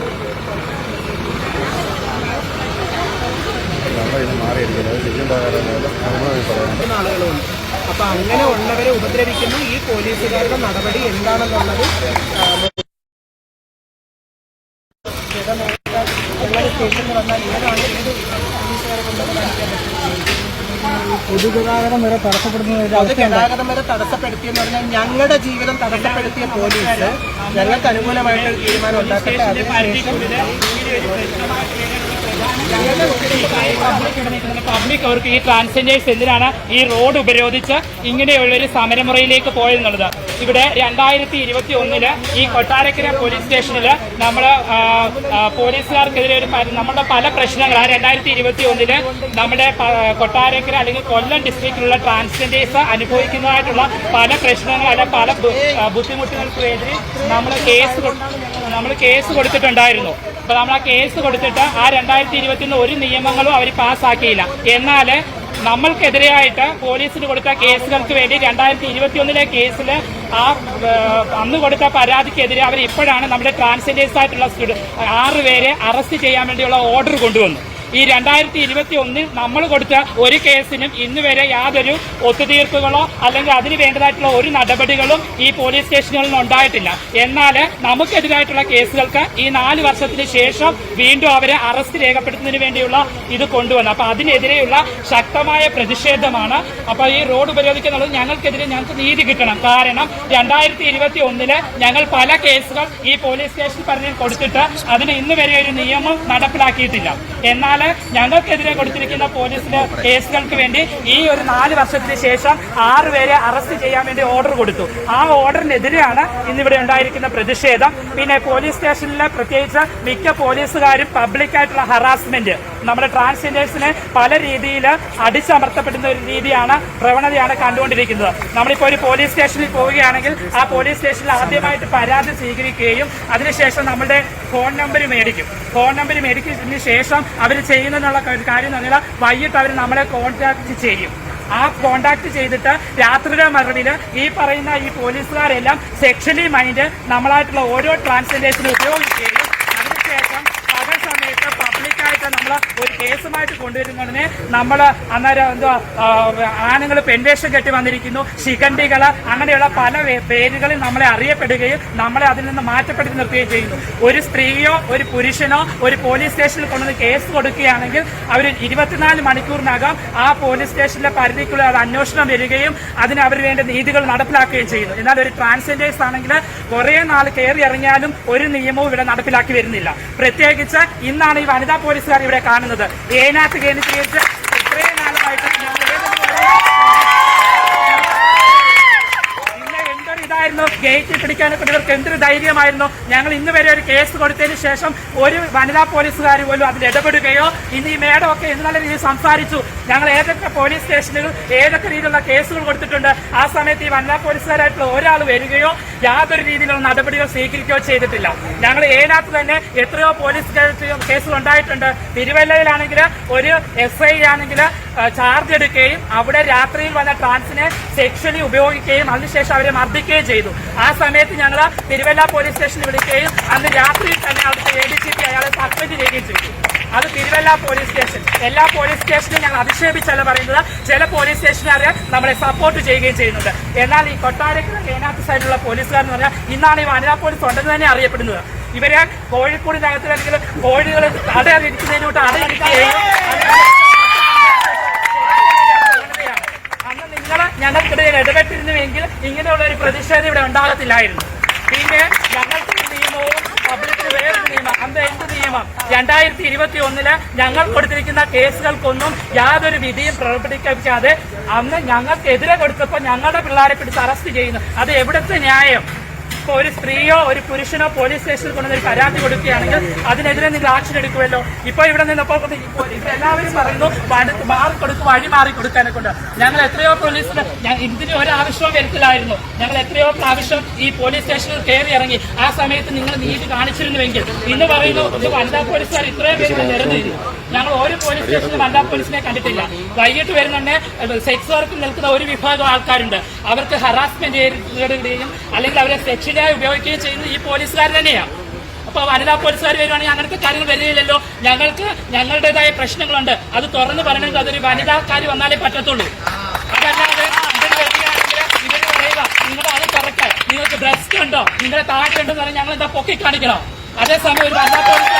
ആളുകളുണ്ട് അപ്പൊ അങ്ങനെ ഉള്ളവരെ ഉപദ്രവിക്കുന്ന. ഈ പോലീസുകാരുടെ നടപടി എന്താണെന്നുള്ളത് സ്റ്റേഷനിൽ വന്നാൽ ഏതാണ് ഏത് പോലീസുകാരെ കൊണ്ടത് കാണിക്കാൻ പറ്റും പൊതുഗതാഗതം വരെ തടസ്സപ്പെടുന്ന പൊതുഗതാഗതം വരെ തടസ്സപ്പെടുത്തിയെന്ന് പറഞ്ഞാൽ ഞങ്ങളുടെ ജീവിതം തടസ്സപ്പെടുത്തിയ പോലീസ് ഞങ്ങൾക്ക് അനുകൂലമായിട്ട് തീരുമാനം ഉണ്ടാക്കട്ടെ. അതിനുശേഷം പബ്ലിക് അവർക്ക് ഈ ട്രാൻസ്ജെൻഡേഴ്സ് എന്തിനാണ് ഈ റോഡ് ഉപരോധിച്ച് ഇങ്ങനെയുള്ള ഒരു സമരമുറയിലേക്ക് പോയെന്നുള്ളത് ഇവിടെ രണ്ടായിരത്തി ഇരുപത്തി ഒന്നിൽ ഈ കൊട്ടാരക്കര പോലീസ് സ്റ്റേഷനിൽ നമ്മൾ പോലീസുകാർക്കെതിരെ ഒരു നമ്മുടെ പല പ്രശ്നങ്ങൾ ആ രണ്ടായിരത്തി ഇരുപത്തി ഒന്നിൽ നമ്മുടെ കൊട്ടാരക്കര അല്ലെങ്കിൽ കൊല്ലം ഡിസ്ട്രിക്റ്റിലുള്ള ട്രാൻസ്ജെൻഡേഴ്സ് അനുഭവിക്കുന്നതായിട്ടുള്ള പല പ്രശ്നങ്ങൾ അല്ലെങ്കിൽ പല ബുദ്ധിമുട്ടുകൾക്കെതിരെ നമ്മൾ കേസ് നമ്മൾ കേസ് കൊടുത്തിട്ടുണ്ടായിരുന്നു. അപ്പൊ നമ്മൾ ആ കേസ് കൊടുത്തിട്ട് ആ രണ്ടായിരത്തി ഇരുപത്തിയൊന്ന് ഒരു നിയമങ്ങളും അവർ പാസ്സാക്കിയില്ല. എന്നാൽ നമ്മൾക്കെതിരെയായിട്ട് പോലീസിന് കൊടുത്ത കേസുകൾക്ക് വേണ്ടി രണ്ടായിരത്തി ഇരുപത്തിയൊന്നിലെ കേസിൽ ആ അന്ന് കൊടുത്ത പരാതിക്കെതിരെ അവർ ഇപ്പോഴാണ് നമ്മുടെ ട്രാൻസ്ജെൻഡേഴ്സ് ആയിട്ടുള്ള സ്റ്റുഡൻ ആറ് പേരെ അറസ്റ്റ് ചെയ്യാൻ വേണ്ടിയുള്ള ഓർഡർ കൊണ്ടുവന്നു ഈ രണ്ടായിരത്തി ഇരുപത്തി ഒന്നിൽ നമ്മൾ കൊടുത്ത ഒരു കേസിനും ഇന്ന് വരെ യാതൊരു ഒത്തുതീർപ്പുകളോ അല്ലെങ്കിൽ അതിന് വേണ്ടതായിട്ടുള്ള ഒരു നടപടികളും ഈ പോലീസ് സ്റ്റേഷനുകളിൽ ഉണ്ടായിട്ടില്ല. എന്നാൽ നമുക്കെതിരായിട്ടുള്ള കേസുകൾക്ക് ഈ നാല് വർഷത്തിന് ശേഷം വീണ്ടും അവരെ അറസ്റ്റ് രേഖപ്പെടുത്തുന്നതിന് വേണ്ടിയുള്ള ഇത് കൊണ്ടുവന്നു. അപ്പൊ അതിനെതിരെയുള്ള ശക്തമായ പ്രതിഷേധമാണ്. അപ്പൊ ഈ റോഡ് ഉപരോധിക്കുന്നുള്ളത് ഞങ്ങൾക്കെതിരെ ഞങ്ങൾക്ക് നീതി കിട്ടണം. കാരണം രണ്ടായിരത്തി ഇരുപത്തി ഒന്നിൽ ഞങ്ങൾ പല കേസുകൾ ഈ പോലീസ് സ്റ്റേഷൻ പറഞ്ഞ് കൊടുത്തിട്ട് അതിന് ഇന്ന് വരെ ഒരു നിയമം നടപ്പിലാക്കിയിട്ടില്ല. എന്നാൽ ഞങ്ങൾക്കെതിരെ കൊടുത്തിരിക്കുന്ന പോലീസിന്റെ കേസുകൾക്ക് വേണ്ടി ഈ ഒരു നാല് വർഷത്തിന് ശേഷം ആറുപേരെ അറസ്റ്റ് ചെയ്യാൻ വേണ്ടി ഓർഡർ കൊടുത്തു. ആ ഓർഡറിനെതിരെയാണ് ഇന്നിവിടെ ഉണ്ടായിരിക്കുന്ന പ്രതിഷേധം. പിന്നെ പോലീസ് സ്റ്റേഷനിലെ പ്രത്യേകിച്ച് മിക്ക പോലീസുകാരും പബ്ലിക്കായിട്ടുള്ള ഹറാസ്മെന്റ് നമ്മുടെ ട്രാൻസ്ജെൻഡേഴ്സിനെ പല രീതിയിൽ അടിച്ചമർത്തപ്പെടുന്ന ഒരു രീതിയാണ് പ്രവണതയാണ് കണ്ടുകൊണ്ടിരിക്കുന്നത്. നമ്മളിപ്പോൾ ഒരു പോലീസ് സ്റ്റേഷനിൽ പോവുകയാണെങ്കിൽ ആ പോലീസ് സ്റ്റേഷനിൽ ആദ്യമായിട്ട് പരാതി സ്വീകരിക്കുകയും അതിനുശേഷം നമ്മുടെ ഫോൺ നമ്പർ മേടിക്കും. ഫോൺ നമ്പർ മേടിക്കുന്നതിന് ശേഷം അവർ ചെയ്യുന്നതിനുള്ള കാര്യം എന്ന് പറഞ്ഞാൽ വൈകിട്ട് അവർ നമ്മളെ കോൺടാക്ട് ചെയ്യും. ആ കോണ്ടാക്ട് ചെയ്തിട്ട് രാത്രിയുടെ മറവിൽ ഈ പറയുന്ന ഈ പോലീസുകാരെല്ലാം സെക്ഷലി മൈൻഡ് നമ്മളായിട്ടുള്ള ഓരോ ട്രാൻസ്ജെൻഡേഴ്സിനും ഉപയോഗിക്കുകയും നമ്മൾ ഒരു കേസുമായിട്ട് കൊണ്ടുവരുന്നതിനെ നമ്മൾ അന്നേരം എന്തോ ആണുങ്ങൾ പെൻവേഷം കെട്ടി വന്നിരിക്കുന്നു ശിഖണ്ഡികൾ അങ്ങനെയുള്ള പല പേരുകളിൽ നമ്മളെ അറിയപ്പെടുകയും നമ്മളെ അതിൽ നിന്ന് മാറ്റപ്പെടുത്തി നിർത്തുകയും ചെയ്യുന്നു. ഒരു സ്ത്രീയോ ഒരു പുരുഷനോ ഒരു പോലീസ് സ്റ്റേഷനിൽ കൊണ്ടുവന്ന് കേസ് കൊടുക്കുകയാണെങ്കിൽ അവർ ഇരുപത്തിനാല് മണിക്കൂറിനകം ആ പോലീസ് സ്റ്റേഷനിലെ പരിധിക്കുള്ള അന്വേഷണം വരികയും അതിന് അവർ വേണ്ട നീതികൾ നടപ്പിലാക്കുകയും ചെയ്യുന്നു. എന്നാൽ ഒരു ട്രാൻസ്ജെൻഡേഴ്സ് ആണെങ്കിൽ കുറേ നാൾ കയറി ഇറങ്ങിയാലും ഒരു നിയമവും ഇവിടെ നടപ്പിലാക്കി വരുന്നില്ല. പ്രത്യേകിച്ച് ഇന്നാണ് ഈ വനിതാ പോലീസുകാർ ഇവിടെ കാണുന്നത്. ഏനാത്ത് കേന്ദ്രീകരിച്ച് ഇത്രയും നാളുമായിട്ട് ഞങ്ങൾ ഇന്ന് എന്തൊരു ഇതായിരുന്നു ഗേറ്റിൽ പിടിക്കാനൊക്കെ ഇവർക്ക് എന്തൊരു ധൈര്യമായിരുന്നു? ഞങ്ങൾ ഇന്ന് വരെ ഒരു കേസ് കൊടുത്തതിന് ശേഷം ഒരു വനിതാ പോലീസുകാർ പോലും അതിൽ ഇടപെടുകയോ ഇന്ന് ഈ മേഡം ഒക്കെ ഇന്ന് നല്ല രീതിയിൽ സംസാരിച്ചു. ഞങ്ങൾ ഏതൊക്കെ പോലീസ് സ്റ്റേഷനുകൾ ഏതൊക്കെ രീതിയിലുള്ള കേസുകൾ കൊടുത്തിട്ടുണ്ട്. ആ സമയത്ത് ഈ വനിതാ പോലീസുകാരായിട്ടുള്ള ഒരാൾ വരികയോ യാതൊരു രീതിയിലുള്ള നടപടികൾ സ്വീകരിക്കുകയോ ചെയ്തിട്ടില്ല. ഞങ്ങൾ ഏനാത്ത് തന്നെ എത്രയോ പോലീസ് കേസ് കേസുകൾ ഉണ്ടായിട്ടുണ്ട്. തിരുവല്ലയിലാണെങ്കിൽ ഒരു എസ് ഐ ആണെങ്കിൽ ചാർജ് എടുക്കുകയും അവിടെ രാത്രിയിൽ വന്ന ട്രാൻസിനെ സെക്ഷലി ഉപയോഗിക്കുകയും അതിനുശേഷം അവരെ മർദ്ദിക്കുകയും ചെയ്തു. ആ സമയത്ത് ഞങ്ങൾ തിരുവല്ല പോലീസ് സ്റ്റേഷനിൽ വിളിക്കുകയും അന്ന് രാത്രിയിൽ തന്നെ അവിടുത്തെ എ ഡി ജി പി അയാളെ സസ്പെൻഡ് ചെയ്യുകയും ചെയ്തു. അത് തിരുവല്ല പോലീസ് സ്റ്റേഷൻ. എല്ലാ പോലീസ് സ്റ്റേഷനും ഞങ്ങൾ അധിക്ഷേപിച്ചല്ല പറയുന്നത്. ചില പോലീസ് സ്റ്റേഷനുകാർ നമ്മളെ സപ്പോർട്ട് ചെയ്യുകയും ചെയ്യുന്നുണ്ട്. എന്നാൽ ഈ കൊട്ടാരക്കര കേനാത്ത് സൈഡിലുള്ള പോലീസുകാർ എന്ന് പറഞ്ഞാൽ ഇന്നാണ് ഈ വനിതാ പോലീസ് ഉണ്ടെന്ന് തന്നെ അറിയപ്പെടുന്നത്. ഇവരെ കോഴിക്കോടിനകത്ത് അല്ലെങ്കിൽ കോഴികൾ അടയിരിക്കുന്നതിനോട്ട് അടയിരിക്കുകയും നിങ്ങൾ ഞങ്ങൾക്കിടയിൽ ഇടപെട്ടിരുന്നുവെങ്കിൽ ഇങ്ങനെയുള്ള ഒരു പ്രതിഷേധം ഇവിടെ ഉണ്ടാകത്തില്ലായിരുന്നു. പിന്നെ ഞങ്ങൾക്ക് നിയമവും പബ്ലിക്കിന് വേറൊരു നിയമം അന്ന് എന്ത് നിയമം? രണ്ടായിരത്തി ഇരുപത്തി ഒന്നിൽ ഞങ്ങൾ കൊടുത്തിരിക്കുന്ന കേസുകൾക്കൊന്നും യാതൊരു വിധിയും പ്രവർത്തിക്കാതെ അന്ന് ഞങ്ങൾക്കെതിരെ കൊടുത്തപ്പോൾ ഞങ്ങളുടെ പിള്ളേരെ പിടിച്ച് അറസ്റ്റ് ചെയ്യുന്നു. അത് എവിടുത്തെ ന്യായം? ഇപ്പൊ ഒരു സ്ത്രീയോ ഒരു പുരുഷനോ പോലീസ് സ്റ്റേഷനിൽ കൊണ്ടുവന്ന് പരാതി കൊടുക്കുകയാണെങ്കിൽ അതിനെതിരെ നിങ്ങൾ ആക്ഷൻ എടുക്കുമല്ലോ. ഇപ്പോൾ ഇവിടെ നിന്നപ്പോൾ എല്ലാവരും പറയുന്നു മാറി കൊടുക്കും വഴി മാറി കൊടുക്കാനെ കൊണ്ട് ഞങ്ങൾ എത്രയോ പോലീസിന് ഇതിന് ഒരാവശ്യവും വരുത്തില്ലായിരുന്നു. ഞങ്ങൾ എത്രയോ പ്രാവശ്യം ഈ പോലീസ് സ്റ്റേഷനിൽ കയറി ഇറങ്ങി. ആ സമയത്ത് നിങ്ങൾ നീതി കാണിച്ചിരുന്നുവെങ്കിൽ. ഇന്ന് പറയുന്നു വനിതാ പോലീസുകാർ ഇത്രയും പേര് നിരന്നിരുന്നു. ഞങ്ങൾ ഒരു പോലീസ് സ്റ്റേഷനിൽ വനിതാ പോലീസിനെ കണ്ടിട്ടില്ല. വൈകിട്ട് വരുന്നുണ്ട് സെക്സ് വർക്ക് നിൽക്കുന്ന ഒരു വിഭാഗം ആൾക്കാരുണ്ട്. അവർക്ക് ഹറാസ്മെന്റ് ചെയ്യുകയും അല്ലെങ്കിൽ അവരെ സെക്ഷനായി ഉപയോഗിക്കുകയും ചെയ്യുന്നത് ഈ പോലീസുകാർ തന്നെയാണ് അപ്പൊ വനിതാ പോലീസുകാർ വരുവാണെങ്കിൽ അങ്ങനത്തെ കാര്യങ്ങൾ വരികയില്ലല്ലോ. ഞങ്ങൾക്ക് ഞങ്ങളുടേതായ പ്രശ്നങ്ങളുണ്ട്. അത് തുറന്നു പറയണമെങ്കിൽ അതൊരു വനിതാക്കാർ വന്നാലേ പറ്റത്തുള്ളൂ. അതല്ലാതെ പറയുക നിങ്ങളുടെ അത് തുറക്കാൻ നിങ്ങൾക്ക് ബ്രസ്റ്റ് ഉണ്ടോ? നിങ്ങളെ താഴെ ഉണ്ടെന്ന് പറഞ്ഞാൽ ഞങ്ങൾ എന്താ പൊക്കി കാണിക്കണം അതേസമയം ഒരു വനിതാ പോലീസ്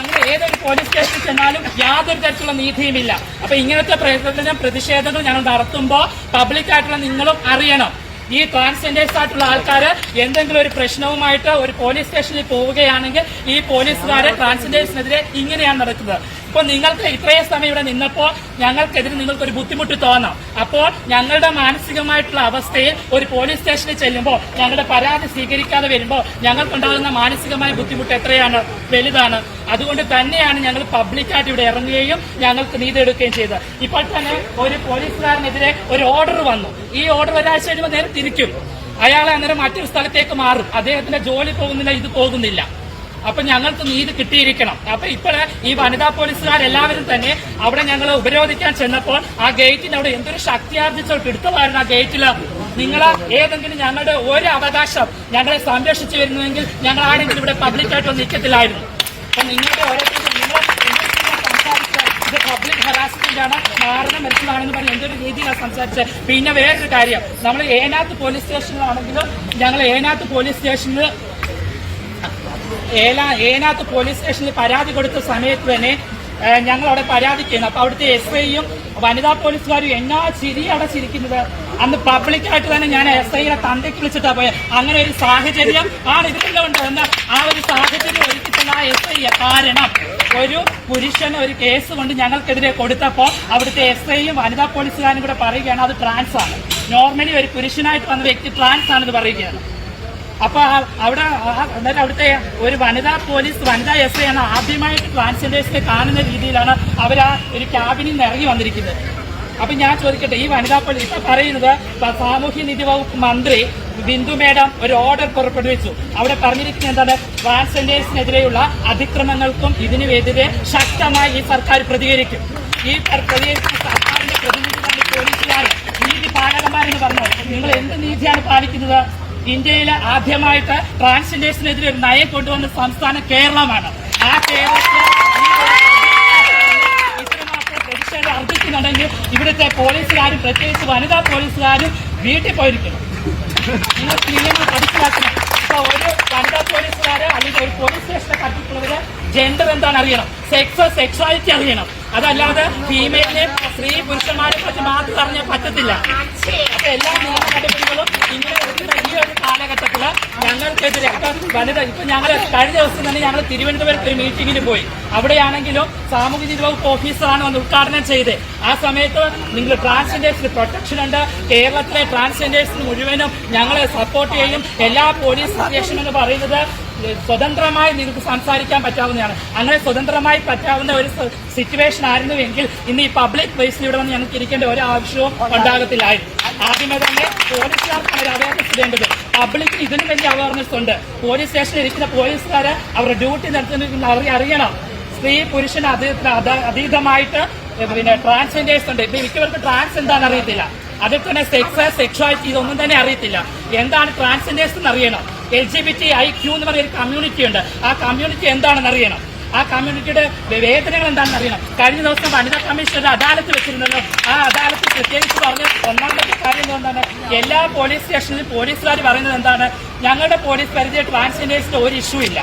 അങ്ങനെ ഏതൊരു പോലീസ് സ്റ്റേഷനിൽ ചെന്നാലും യാതൊരു തരത്തിലുള്ള നീതിയുമില്ല. അപ്പൊ ഇങ്ങനത്തെ പ്രകടനം പ്രതിഷേധങ്ങൾ ഞങ്ങൾ നടത്തുമ്പോൾ പബ്ലിക്കായിട്ടുള്ള നിങ്ങളും അറിയണം. ഈ ട്രാൻസ്ജെൻഡേഴ്സ് ആയിട്ടുള്ള ആൾക്കാർ എന്തെങ്കിലും ഒരു പ്രശ്നവുമായിട്ട് ഒരു പോലീസ് സ്റ്റേഷനിൽ പോവുകയാണെങ്കിൽ ഈ പോലീസുകാരെ ട്രാൻസ്ജെൻഡേഴ്സിനെതിരെ ഇങ്ങനെയാണ് നടക്കുന്നത്. ഇപ്പോൾ നിങ്ങൾക്ക് ഇത്രയും സമയം ഇവിടെ നിന്നപ്പോൾ ഞങ്ങൾക്കെതിരെ നിങ്ങൾക്കൊരു ബുദ്ധിമുട്ട് തോന്നാം. അപ്പോൾ ഞങ്ങളുടെ മാനസികമായിട്ടുള്ള അവസ്ഥയിൽ ഒരു പോലീസ് സ്റ്റേഷനിൽ ചെല്ലുമ്പോൾ ഞങ്ങളുടെ പരാതി സ്വീകരിക്കാതെ വരുമ്പോൾ ഞങ്ങൾക്കുണ്ടാകുന്ന മാനസികമായ ബുദ്ധിമുട്ട് എത്രയാണ്? വലുതാണ്. അതുകൊണ്ട് തന്നെയാണ് ഞങ്ങൾ പബ്ലിക്കായിട്ട് ഇവിടെ ഇറങ്ങുകയും ഞങ്ങൾക്ക് നീതി എടുക്കുകയും ചെയ്തത്. ഇപ്പോൾ തന്നെ ഒരു പോലീസുകാരനെതിരെ ഒരു ഓർഡർ വന്നു. ഈ ഓർഡർ ഒരാഴ്ച കഴിയുമ്പോൾ നേരെ തിരിക്കും. അയാളെ അന്നേരം മറ്റൊരു സ്ഥലത്തേക്ക് മാറും. അദ്ദേഹത്തിന്റെ ജോലി പോകുന്നില്ല ഇത് പോകുന്നില്ല. അപ്പൊ ഞങ്ങൾക്ക് നീതി കിട്ടിയിരിക്കണം. അപ്പൊ ഇപ്പോൾ ഈ വനിതാ പോലീസുകാരെല്ലാവരും തന്നെ അവിടെ ഞങ്ങൾ ഉപരോധിക്കാൻ ചെന്നപ്പോൾ ആ ഗേറ്റിന് അവിടെ എന്തൊരു ശക്തിയാർജിച്ച എടുത്തതായിരുന്നു ആ ഗേറ്റിൽ നിങ്ങൾ ഏതെങ്കിലും ഞങ്ങളുടെ ഒരു അവകാശം ഞങ്ങളെ സംരക്ഷിച്ചു വരുന്നുവെങ്കിൽ ഞങ്ങൾ ആരെങ്കിലും ഇവിടെ പബ്ലിക്കായിട്ട് നിൽക്കത്തില്ലായിരുന്നു. അപ്പൊ നിങ്ങളുടെ ഓരോരുത്തരും നിങ്ങൾ പബ്ലിക് ഹറാസ്മെന്റ് ആണ്. മരിച്ചതാണെന്ന് പറഞ്ഞ് എന്തൊരു രീതിയിലാണ് സംസാരിച്ചത് പിന്നെ വേറൊരു കാര്യം. നമ്മൾ ഏനാത്ത് പോലീസ് സ്റ്റേഷനിലാണെങ്കിലും ഞങ്ങൾ ഏനാത്ത് പോലീസ് സ്റ്റേഷനിൽ ഏല ഏനാത്ത് പോലീസ് സ്റ്റേഷനിൽ പരാതി കൊടുത്ത സമയത്ത് തന്നെ ഞങ്ങൾ അവിടെ പരാതിക്കുന്നു അപ്പൊ അവിടുത്തെ എസ് ഐയും വനിതാ പോലീസുകാരും എന്നാ ചിരി അടച്ചിരിക്കുന്നത്? അന്ന് പബ്ലിക്കായിട്ട് തന്നെ ഞാൻ എസ് ഐയുടെ തന്തയ്ക്ക് വിളിച്ചിട്ടാ പോയത് അങ്ങനെ ഒരു സാഹചര്യം ആണ് ഇതിലുണ്ട് എന്ന് ആ ഒരു സാഹചര്യം ഒരുക്കിത്തന്ന ആ എസ് ഐ കാരണം ഒരു പുരുഷൻ ഒരു കേസ് കൊണ്ട് ഞങ്ങൾക്കെതിരെ കൊടുത്തപ്പോൾ അവിടുത്തെ എസ് ഐയും വനിതാ പോലീസുകാരും കൂടെ പറയുകയാണ് അത് ട്രാൻസ് ആണ് നോർമലി ഒരു പുരുഷനായിട്ട് വന്ന വ്യക്തി ട്രാൻസ് ആണെന്ന് പറയുകയാണ്. അപ്പൊ അവിടെ എന്നാലും അവിടുത്തെ ഒരു വനിതാ പോലീസ് വനിതാ എസ് ഐ ആണ് ആദ്യമായിട്ട് ട്രാൻസ്ജെൻഡേഴ്സിനെ കാണുന്ന രീതിയിലാണ് അവർ ആ ഒരു ക്യാബിനിൽ നിന്ന് ഇറങ്ങി വന്നിരിക്കുന്നത്. അപ്പൊ ഞാൻ ചോദിക്കട്ടെ ഈ വനിതാ പോലീസ് ഇപ്പൊ പറയുന്നത് സാമൂഹ്യ നീതി വകുപ്പ് മന്ത്രി ബിന്ദു മേഡം ഒരു ഓർഡർ പുറപ്പെടുവിച്ചു. അവിടെ പറഞ്ഞിരിക്കുന്നത് എന്താണ്? ട്രാൻസ്ജെൻഡേഴ്സിനെതിരെയുള്ള അതിക്രമങ്ങൾക്കും ഇതിനുമെതിരെ ശക്തമായി ഈ സർക്കാർ പ്രതികരിക്കും. ഈ പ്രതികരിക്കുന്ന സർക്കാരിന്റെ പ്രതിനിധികളാണ് പോലീസുകാർ നീതി പാലകന്മാരെന്ന് പറഞ്ഞു നിങ്ങൾ എന്ത് നീതിയാണ് പാലിക്കുന്നത്? ഇന്ത്യയിൽ ആദ്യമായിട്ട് ട്രാൻസ്ജെൻഡേഴ്സിനെതിരെ ഒരു നയം കൊണ്ടുവന്ന സംസ്ഥാനം കേരളമാണ്. ആ കേരളത്തിൽ പ്രതിഷേധം ഇവിടുത്തെ പോലീസുകാരും പ്രത്യേകിച്ച് വനിതാ പോലീസുകാരും വീട്ടിൽ പോയിരിക്കണം. നിങ്ങൾ നിയമം മനസ്സിലാക്കണം. ഇപ്പൊ ഒരു വനിതാ പോലീസുകാരോ അല്ലെങ്കിൽ ഒരു പോലീസ് സ്റ്റേഷനെ കണ്ടിട്ടുള്ളവര് ജെൻഡർ എന്താണ് അറിയണം സെക്സ് സെക്സ്വാലിറ്റി അറിയണം. അതല്ലാതെ ഫീമെയിലിനെ സ്ത്രീ പുരുഷന്മാരെ പറ്റി മാത്രം അറിഞ്ഞാൽ പറ്റത്തില്ല. അപ്പൊ എല്ലാ നിയമ ഇങ്ങനെ ഈ ഒരു കാലഘട്ടത്തിൽ ഞങ്ങൾക്കെതിരെ വനിത ഇപ്പൊ ഞങ്ങൾ കഴിഞ്ഞ ദിവസം തന്നെ ഞങ്ങൾ തിരുവനന്തപുരത്ത് ഒരു മീറ്റിംഗിന് പോയി. അവിടെയാണെങ്കിലും സാമൂഹ്യ നീതി വകുപ്പ് ഓഫീസറാണ് വന്ന് ഉദ്ഘാടനം ചെയ്ത് ആ സമയത്ത് നിങ്ങൾ ട്രാൻസ്ജെൻഡേഴ്സിന് പ്രൊട്ടക്ഷൻ ഉണ്ട്. കേരളത്തിലെ ട്രാൻസ്ജെൻഡേഴ്സിന് മുഴുവനും ഞങ്ങളെ സപ്പോർട്ട് ചെയ്യും. എല്ലാ പോലീസ് സ്റ്റേഷനും എന്ന് പറയുന്നത് സ്വതന്ത്രമായി നിങ്ങൾക്ക് സംസാരിക്കാൻ പറ്റാവുന്നതാണ്. അങ്ങനെ സ്വതന്ത്രമായി പറ്റാവുന്ന ഒരു സിറ്റുവേഷൻ ആയിരുന്നുവെങ്കിൽ ഇന്ന് ഈ പബ്ലിക് പ്ലേസിൽ ഇവിടെ വന്ന് ഞങ്ങൾക്ക് ഇരിക്കേണ്ട ഒരു ആവശ്യവും ഉണ്ടാകത്തില്ലായിരുന്നു. ആദ്യമേ തന്നെ പോലീസുകാർക്കാണ് ഒരു അവയർനെസ് വേണ്ടത് പബ്ലിക്കിന് ഇതിനും വലിയ അവയർനെസ് ഉണ്ട്. പോലീസ് സ്റ്റേഷനിൽ ഇരിക്കുന്ന പോലീസുകാരെ അവരുടെ ഡ്യൂട്ടി നടത്തുന്ന അവരെ അറിയണം. സ്ത്രീ പുരുഷൻ അത് അത് അതീതമായിട്ട് പിന്നെ ട്രാൻസ്ജെൻഡേഴ്സ് ഉണ്ട്. ഇപ്പൊ മിക്കവർക്ക് ട്രാൻസ് എന്താണെന്ന് അറിയത്തില്ല. അതിൽ തന്നെ സെക്സ് സെക്ഷുവാലിറ്റി ഇതൊന്നും തന്നെ അറിയത്തില്ല. എന്താണ് ട്രാൻസ്ജെൻഡേഴ്സ് എന്ന് അറിയണം. L G B T I Q എന്ന് പറയുന്ന ഒരു കമ്മ്യൂണിറ്റി ഉണ്ട്. ആ കമ്മ്യൂണിറ്റി എന്താണെന്ന് അറിയണം. ആ കമ്മ്യൂണിറ്റിയുടെ വേദനകൾ എന്താണെന്ന് അറിയണം. കഴിഞ്ഞ ദിവസം വനിതാ കമ്മീഷൻ ഒരു അദാലത്ത് വെച്ചിരുന്നല്ലോ. ആ അദാലത്ത് പ്രത്യേകിച്ച് പറഞ്ഞ ഒന്നാമത്തെ കാര്യം എന്താണ് എല്ലാ പോലീസ് സ്റ്റേഷനിലും പോലീസുകാർ പറയുന്നത് എന്താണ്? ഞങ്ങളുടെ പോലീസ് പരിധിയിൽ ട്രാൻസ്ജെൻഡേഴ്സിന്റെ ഒരു ഇഷ്യൂ ഇല്ല.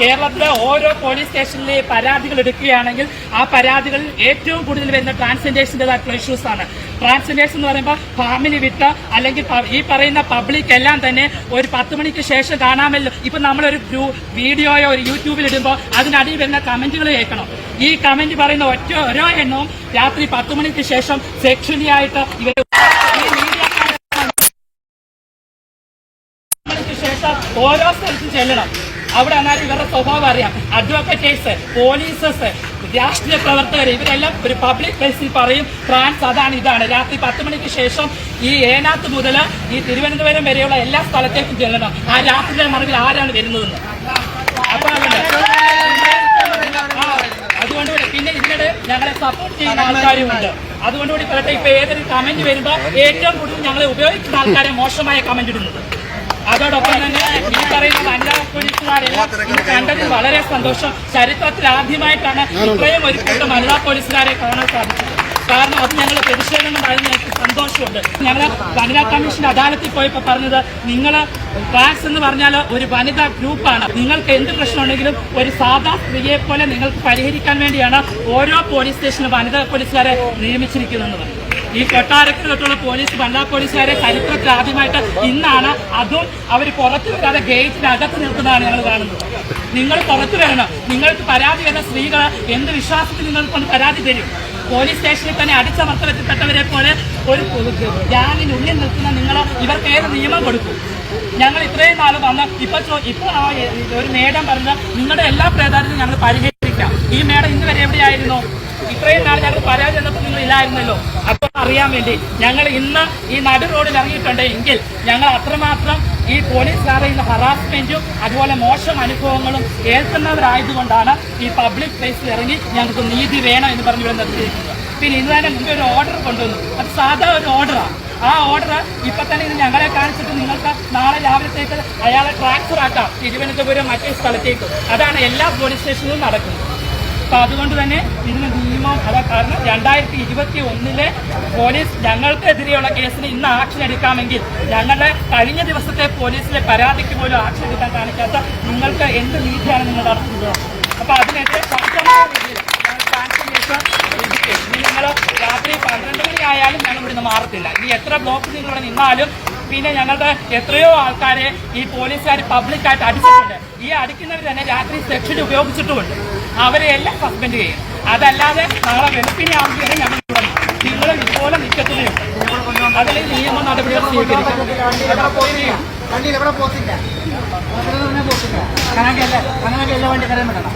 കേരളത്തിലെ ഓരോ പോലീസ് സ്റ്റേഷനിലെ പരാതികൾ എടുക്കുകയാണെങ്കിൽ ആ പരാതികളിൽ ഏറ്റവും കൂടുതൽ വരുന്ന ട്രാൻസ്ജെൻഡേഴ്സിന്റെതായിട്ടുള്ള ഇഷ്യൂസ് ആണ്. ട്രാൻസ്ജെൻഡേഴ്സ് എന്ന് പറയുമ്പോൾ ഫാമിലി വിട്ട അല്ലെങ്കിൽ ഈ പറയുന്ന പബ്ലിക് എല്ലാം തന്നെ ഒരു പത്ത് മണിക്ക് ശേഷം കാണാമല്ലോ. ഇപ്പം നമ്മളൊരു വീഡിയോയോ ഒരു യൂട്യൂബിൽ ഇടുമ്പോൾ അതിനടിയിൽ വരുന്ന കമന്റുകൾ കേൾക്കണം. ഈ കമന്റ് പറയുന്ന ഒറ്റ ഓരോ എണ്ണവും രാത്രി പത്ത് മണിക്ക് ശേഷം സെക്ഷലി ആയിട്ട് ഇവർ ശേഷം ഓരോ സ്ഥലത്തും ചെല്ലണം. അവിടെ എന്നാലും ഇവരുടെ സ്വഭാവം അറിയാം. അഡ്വക്കേറ്റേഴ്സ് പോലീസസ് രാഷ്ട്രീയ പ്രവർത്തകർ ഇവരെല്ലാം ഒരു പബ്ലിക് പ്ലേസിൽ പറയും ഫ്രാൻസ് അതാണ് ഇതാണ്. രാത്രി പത്ത് മണിക്ക് ശേഷം ഈ ഏനാത്ത് മുതൽ ഈ തിരുവനന്തപുരം വരെയുള്ള എല്ലാ സ്ഥലത്തേക്കും ചെല്ലണം. ആ രാത്രിയുടെ മറവിൽ ആരാണ് വരുന്നതെന്ന്. അപ്പൊ അതുകൊണ്ട് പിന്നെ ഇതിനിടെ ഞങ്ങളെ സപ്പോർട്ട് ചെയ്യുന്ന ആൾക്കാരുമുണ്ട്. അതുകൊണ്ട് കൂടി പറയട്ടെ ഇപ്പൊ ഏതൊരു കമന്റ് വരുമ്പോ ഏറ്റവും കൂടുതൽ ഞങ്ങളെ ഉപയോഗിക്കുന്ന ആൾക്കാരെ മോശമായ കമന്റ് ഇടുന്നത്. അതോടൊപ്പം തന്നെ ഈ പറയുന്ന വനിതാ പോലീസുകാരെല്ലാം കണ്ടതിൽ വളരെ സന്തോഷം. ചരിത്രത്തിൽ ആദ്യമായിട്ടാണ് ഇത്രയും ഒരു കൂട്ടം വനിതാ പോലീസുകാരെ കാണാൻ സാധിച്ചത്. കാരണം അത് ഞങ്ങൾ പ്രതിഷേധം പറയുന്ന ഞങ്ങൾക്ക് സന്തോഷമുണ്ട്. ഞങ്ങൾ വനിതാ കമ്മീഷൻ അദാലത്തിൽ പോയപ്പോൾ പറഞ്ഞത് നിങ്ങൾ ട്രാൻസ് എന്ന് പറഞ്ഞാൽ ഒരു വനിതാ ഗ്രൂപ്പാണ്. നിങ്ങൾക്ക് എന്ത് പ്രശ്നമുണ്ടെങ്കിലും ഒരു സാധാ സ്ത്രീയെ പോലെ നിങ്ങൾക്ക് പരിഹരിക്കാൻ വേണ്ടിയാണ് ഓരോ പോലീസ് സ്റ്റേഷനിലും വനിതാ പോലീസുകാരെ നിയമിച്ചിരിക്കുന്നതെന്ന് പറഞ്ഞു ഈ കൊട്ടാരത്തിൽ തൊട്ടുള്ള പോലീസ് വനിതാ പോലീസുകാരെ ചരിത്രത്തിൽ ആദ്യമായിട്ട് ഇന്നാണ് അതും അവർ പുറത്തു വരാതെ ഗേറ്റിനകത്ത് നിൽക്കുന്നതാണ് ഞങ്ങൾ കാണുന്നത്. നിങ്ങൾ പുറത്തു വരണം. നിങ്ങൾക്ക് പരാതി വരുന്ന സ്ത്രീകൾ എന്ത് വിശ്വാസത്തിൽ നിങ്ങൾക്ക് കൊണ്ട് പരാതി തരും? പോലീസ് സ്റ്റേഷനിൽ തന്നെ അടിച്ചമർത്തലത്തിൽപ്പെട്ടവരെ പോലെ ഒരു ഗ്യാങ്ങിനുള്ളിൽ നിൽക്കുന്ന നിങ്ങൾ ഇവർക്ക് ഏത് നിയമം കൊടുക്കും? ഞങ്ങൾ ഇത്രയും നാൾ വന്ന ഇപ്പൊ ഇപ്പൊ ആ ഒരു മേഡം പറഞ്ഞ നിങ്ങളുടെ എല്ലാ പ്രേതാരത്തിനും ഞങ്ങൾ പരിഹരിക്കാം. ഈ മേഡം ഇന്ന് വരെ എവിടെയായിരുന്നു? ഇത്രയും നാൾ ഞങ്ങൾ പരാതി തന്നപ്പോൾ നിങ്ങൾ ഇല്ലായിരുന്നല്ലോ. അപ്പൊ അറിയാൻ വേണ്ടി ഞങ്ങൾ ഇന്ന് ഈ നടു റോഡിൽ ഇറങ്ങിയിട്ടുണ്ട് എങ്കിൽ ഞങ്ങൾ അത്രമാത്രം ഈ പോലീസുകാരെ ഇന്ന് ഹറാസ്മെന്റും അതുപോലെ മോശം അനുഭവങ്ങളും ഏൽക്കുന്നവരായതുകൊണ്ടാണ് ഈ പബ്ലിക് പ്ലേസിൽ ഇറങ്ങി ഞങ്ങൾക്ക് നീതി വേണം എന്ന് പറഞ്ഞു ഇവിടെ പിന്നെ ഇന്ന് തന്നെ മുമ്പ് ഒരു ഓർഡർ കൊണ്ടുവന്നു. അത് സാധാ ഒരു ഓർഡറാണ് ആ. ഓർഡർ ഇപ്പൊ തന്നെ ഇത് ഞങ്ങളെ കാണിച്ചിട്ട് നിങ്ങൾക്ക് നാളെ രാവിലത്തേക്ക് അയാളെ ട്രാൻസ്ഫർ ആക്കാം. തിരുവനന്തപുരം മറ്റേ സ്ഥലത്തേക്ക്. അതാണ് എല്ലാ പോലീസ് സ്റ്റേഷനിലും നടക്കുന്നത്. അപ്പൊ അതുകൊണ്ട് തന്നെ ഇതിന് നിയമം അതാ കാരണം രണ്ടായിരത്തി ഇരുപത്തി ഒന്നിലെ പോലീസ് ഞങ്ങൾക്കെതിരെയുള്ള കേസിന് ഇന്ന് ആക്ഷൻ എടുക്കാമെങ്കിൽ ഞങ്ങളുടെ കഴിഞ്ഞ ദിവസത്തെ പോലീസിലെ പരാതിക്ക് പോലും ആക്ഷൻ എടുക്കാൻ കാണിക്കാത്ത നിങ്ങൾക്ക് എന്ത് നീതിയാണ് നിങ്ങൾ നടത്തുന്നത്? അപ്പോൾ അതിനെതിരെ ശക്തമായ രീതിയിൽ നിങ്ങൾ രാത്രി പന്ത്രണ്ട് മണി ആയാലും ഞങ്ങൾ ഇവിടുന്ന് മാറത്തില്ല. ഇനി എത്ര ബ്ലോക്ക് നിങ്ങളിവിടെ നിന്നാലും പിന്നെ ഞങ്ങളുടെ എത്രയോ ആൾക്കാരെ ഈ പോലീസുകാർ പബ്ലിക്കായിട്ട് അടിച്ചിട്ടുണ്ട്. ഈ അടിക്കുന്നവർ തന്നെ രാത്രി സെക്ഷൻ ഉപയോഗിച്ചിട്ടുമുണ്ട്. അവരെ എല്ലാം സസ്പെൻഡ് ചെയ്യും. അതല്ലാതെ നാളെ വെളുപ്പിനെ ആവുമ്പോൾ വരെ ഞങ്ങൾ ഇവിടെ. നിങ്ങൾ ഇതുപോലെ നിൽക്കത്തിനെയും അതിൽ നിയമ നടപടികൾ സ്വീകരിക്കും. വണ്ടിയിൽ എവിടെ എല്ലാ കരയും വേണം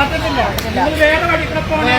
പറ്റത്തില്ല. നിങ്ങൾ വേറെ വഴി ഇവിടെ പോകണേ